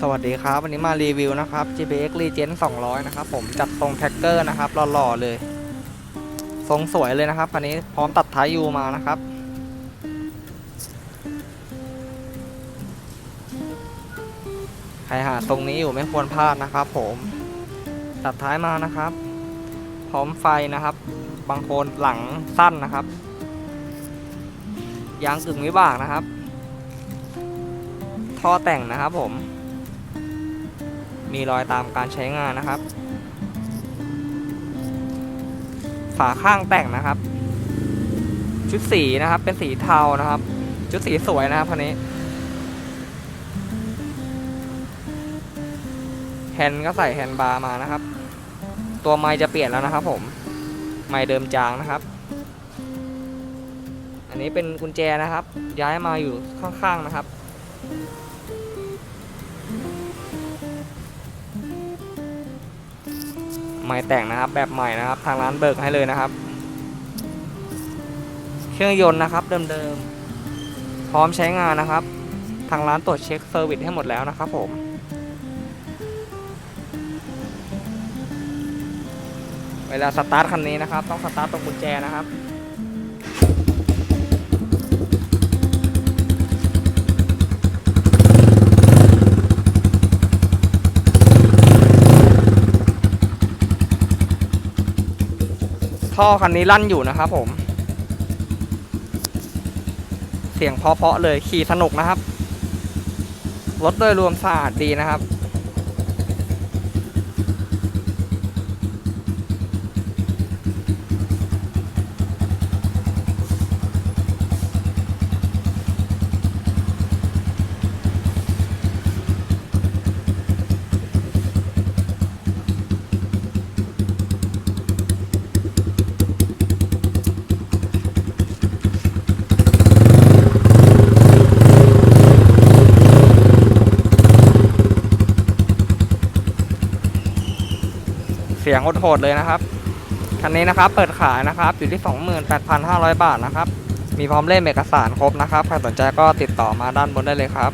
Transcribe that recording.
สวัสดีครับ วันนี้มารีวิวนะครับ GPX Legend 200 นะครับ ผมจัดทรงแท็กเกอร์นะครับหล่อๆเลย ทรงสวยเลยนะครับคันนี้พร้อมตัดท้ายยูมานะครับ ใครหาทรงนี้อยู่ไม่ควรพลาดนะครับผมตัดท้ายมานะครับ พร้อมไฟนะครับ บางโคนหลังสั้นนะครับ ยางกึ่งวิบากนะครับ ท่อแต่งนะครับผม มีรอยตามการใช้งานนะครับ ฝาข้างแต่งนะครับ ชุดสีนะครับ เป็นสีเทานะครับ ชุดสีสวยนะครับคันนี้แฮนด์ก็ใส่แฮนด์บาร์มานะครับ ตัวไม้จะเปลี่ยนแล้วนะครับ ผม ไม้เดิมจางนะครับ อันนี้เป็นกุญแจนะครับ ย้ายมาอยู่ข้างๆนะครับ ใหม่แต่งนะครับ แบบใหม่นะครับ ทางร้านเบิกให้เลยนะครับ เครื่องยนต์นะครับเดิมๆ พร้อมใช้งานนะครับ ทางร้านตรวจเช็คเซอร์วิสให้หมดแล้วนะครับผมเวลาสตาร์ทคันนี้นะครับ ต้องสตาร์ทตรงกุญแจนะครับ ท่อคันนี้ลั่นอยู่นะครับผม เสียงเพาะๆเลยขี่สนุกนะครับ รถโดยรวมสะอาดดีนะครับ สียงโหดๆเลยนะครับคันนี้นะครับเปิดขายนะครับอยู่ที่ 28,500 บาทนะครับ มีพร้อมเล่มเอกสารครบนะครับใครสนใจก็ติดต่อมาด้านบนได้เลยครับ